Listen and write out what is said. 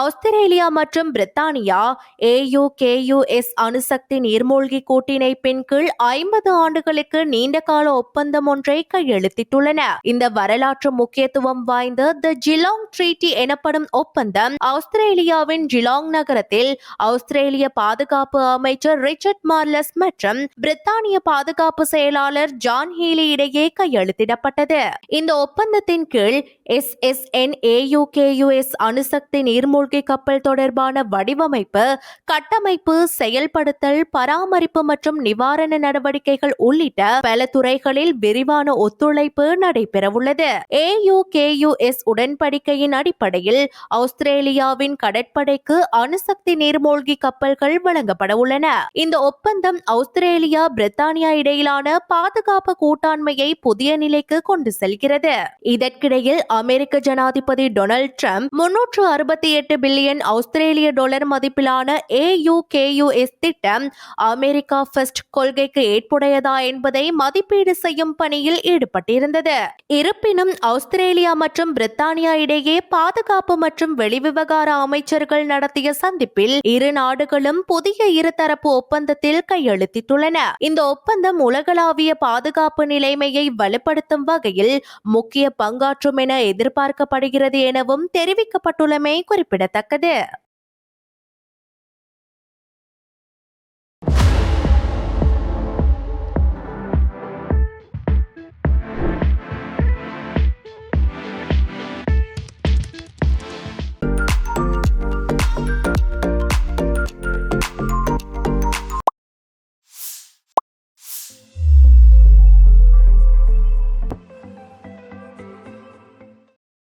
Australia மற்றும் பிரித்தானியா AU கேயுஎஸ் அணுசக்தி நீர்மூழ்கி கூட்டிணைப்பின் கீழ் ஐம்பது ஆண்டுகளுக்கு நீண்டகால ஒப்பந்தம் ஒன்றை கையெழுத்திட்டுள்ளன. இந்த வரலாற்று முக்கியத்துவம் வாய்ந்த த ஜிலாங் ட்ரீட்டி எனப்படும் ஒப்பந்தம் ஆஸ்திரேலியாவின் ஜிலாங் நகரத்தில் ஆஸ்திரேலிய பாதுகாப்பு அமைச்சர் ரிச்சர்ட் மார்லஸ் மற்றும் பிரித்தானிய பாதுகாப்பு செயலாளர் ஜான் ஹீலி இடையே கையெழுத்திடப்பட்டது. இந்த ஒப்பந்தத்தின் கீழ் எஸ் எஸ் என் ஏயுகேயுஎஸ் அணுசக்தி நீர்மூழ்கி கப்பல் தொடர்பான வடிவமைப்பு கட்டமைப்பு செயல்படுத்தல் பராமரிப்பு மற்றும் நிவாரண நடவடிக்கைகள் உள்ளிட்ட பல துறைகளில் விரிவான ஒத்துழைப்பு நடைபெறவுள்ளது. ஏயுகேயுஎஸ் உடன்படிக்கையின் அடிப்படையில் ஆஸ்திரேலியாவின் கடற்படைக்கு அணுசக்தி நீர்மூழ்கி கப்பல்கள் வழங்கப்பட உள்ளன இந்த ஒப்பந்தம் ஆஸ்திரேலியா பிரித்தானியா இடையிலான பாதுகாப்பு கூட்டாண்மையை புதிய நிலைக்கு கொண்டு செல்கிறது. இதற்கிடையில் அமெரிக்க ஜனாதிபதி டொனால்ட் ட்ரம்ப் முன்னூற்று அறுபத்தி எட்டு பில்லியன் ஆஸ்திரேலிய டாலர் மதிப்பிலான ஏயுகேயுஎஸ் திட்டம் அமெரிக்கா ஃபர்ஸ்ட் கொள்கைக்கு ஏற்புடையதா என்பதை மதிப்பீடு செய்யும் பணியில் ஈடுபட்டிருந்தது. இருப்பினும் ஆஸ்திரேலியா மற்றும் பிரித்தானியா இடையே பாதுகாப்பு மற்றும் வெளிவிவகார அமைச்சர்கள் நடத்திய சந்திப்பில் இரு நாடுகளும் புதிய இருதரப்பு ஒப்பந்தத்தில் கையெழுத்திட்டுள்ளன. இந்த ஒப்பந்தம் உலகளாவிய பாதுகாப்பு நிலைமையை வலுப்படுத்தும் வகையில் முக்கிய பங்காற்றும் என எதிர்பார்க்கப்படுகிறது எனவும் தெரிவிக்கப்பட்டுள்ளமை குறிப்பிடத்தக்கது